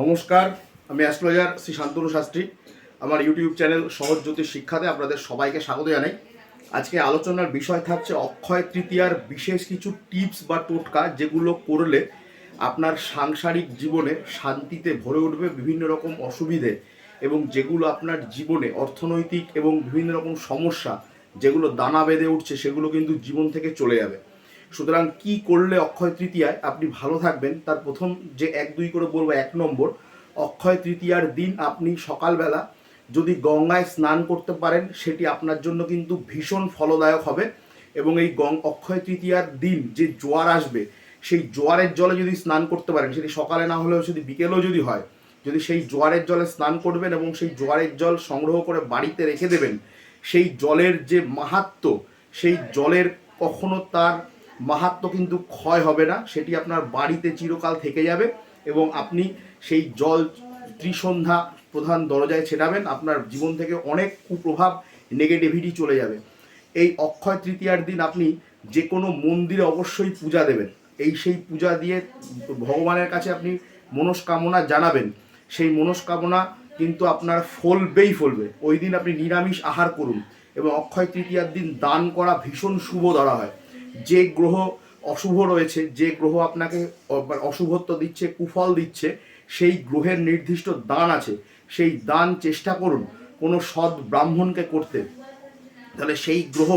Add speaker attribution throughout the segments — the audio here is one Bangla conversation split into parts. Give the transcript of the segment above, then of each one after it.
Speaker 1: নমস্কার, আমি অ্যাস্ট্রোলজার শ্রী শান্তনু শাস্ত্রী। আমার ইউটিউব চ্যানেল সহজ জ্যোতিষ শিক্ষাতে আপনাদের সবাইকে স্বাগত জানাই। আজকে আলোচনার বিষয় থাকছে অক্ষয় তৃতীয়ার বিশেষ কিছু টিপস বা টোটকা যেগুলো করলে আপনার সাংসারিক জীবনে শান্তিতে ভরে উঠবে বিভিন্ন রকম অসুবিধে এবং যেগুলো আপনার জীবনে অর্থনৈতিক এবং বিভিন্ন রকম সমস্যা যেগুলো দানা বেঁধে উঠছে সেগুলো কিন্তু জীবন থেকে চলে যাবে। সুতরাং কি করলে অক্ষয় তৃতীয়ায় আপনি ভালো থাকবেন, তার প্রথম যে এক দুই করে বলব এক নম্বর, অক্ষয় তৃতীয়ার দিন আপনি সকালবেলা যদি গঙ্গায় স্নান করতে পারেন, সেটি আপনার জন্য কিন্তু ভীষণ ফলদায়ক হবে এবং এই গং, অক্ষয় তৃতীয়ার দিন যে জোয়ার আসবে, সেই জোয়ারের জলে যদি স্নান করতে পারেন, সেটি সকালে না হলেও যদি বিকেলেও যদি হয়, যদি সেই জোয়ারের জলে স্নান করবেন এবং সেই জোয়ারের জল সংগ্রহ করে বাড়িতে রেখে দেবেন, সেই জলের যে মাহাত্ম সেই জলের কখনো তার মাহাত্ম কিন্তু ক্ষয় হবে না, সেটি আপনার বাড়িতে চিরকাল থেকে যাবে এবং আপনি সেই জল ত্রিসন্ধ্যা প্রধান দরজায় ছেটাবেন, আপনার জীবন থেকে অনেক কুপ্রভাব নেগেটিভিটি চলে যাবে। এই অক্ষয় তৃতীয়ার দিন আপনি যে কোনো মন্দিরে অবশ্যই পূজা দেবেন। এই সেই পূজা দিয়ে ভগবানের কাছে আপনি মনস্কামনা জানাবেন। সেই মনস্কামনা কিন্তু আপনার ফলবেই ফলবে। ওই দিন আপনি নিরামিষ আহার করুন এবং অক্ষয় তৃতীয়ার দিন দান করা ভীষণ শুভ ধরা হয়। যে গ্রহ অশুভ রয়েছে, যে গ্রহ আপনাকে মানে অশুভত্ব দিচ্ছে, কুফল দিচ্ছে, সেই গ্রহের নির্দিষ্ট দান আছে। সেই দান চেষ্টা করুন কোনো সৎ ব্রাহ্মণকে করতে। তাহলে সেই গ্রহ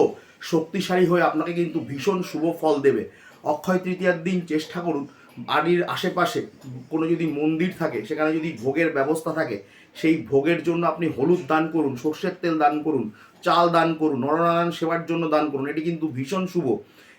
Speaker 1: শক্তিশালী হয়ে আপনাকে কিন্তু ভীষণ শুভ ফল দেবে। অক্ষয় তৃতীয়ার দিন চেষ্টা করুন, বাড়ির আশেপাশে কোনো যদি মন্দির থাকে, সেখানে যদি ভোগের ব্যবস্থা থাকে, সেই ভোগের জন্য আপনি হলুদ দান করুন, সর্ষের তেল দান করুন চাল দান করুন, নরনারায়ণ সেবার জন্য দান করুন, এটি কিন্তু ভীষণ শুভ।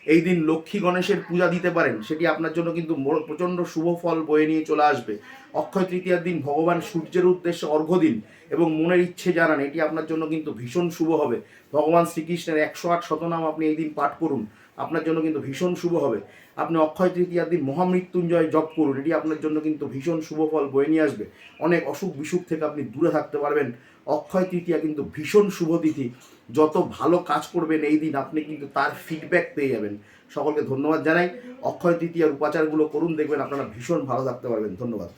Speaker 1: এই দিন লক্ষ্মী গণেশের পূজা দিতে পারেন, সেটি আপনার জন্য কিন্তু প্রচণ্ড শুভ ফল বয়ে নিয়ে চলে আসবে। অক্ষয় তৃতীয়ার দিন ভগবান সূর্যের উদ্দেশ্যে অর্ঘ্য দিন এবং মনের ইচ্ছে জানান, এটি আপনার জন্য কিন্তু ভীষণ শুভ হবে। ভগবান শ্রীকৃষ্ণের একশো আট শতনাম আপনি এই দিন পাঠ করুন, আপনার জন্য কিন্তু ভীষণ শুভ হবে। আপনি অক্ষয় তৃতীয়ার দিন মহামৃত্যুঞ্জয় জপ করুন, এটি আপনার জন্য কিন্তু ভীষণ শুভ ফল বয়ে নিয়ে আসবে। অনেক অসুখ বিসুখ থেকে আপনি দূরে থাকতে পারবেন অক্ষয় তৃতীয়া কিন্তু ভীষণ শুভ তিথি। যত ভালো কাজ করবেন এই দিন আপনি কিন্তু তার ফিডব্যাক পেয়ে যাবেন। সকলকে ধন্যবাদ জানাই। অক্ষয় তৃতীয়ার উপাচারগুলো করুন, দেখবেন আপনারা ভীষণ ভালো থাকতে পারবেন। ধন্যবাদ।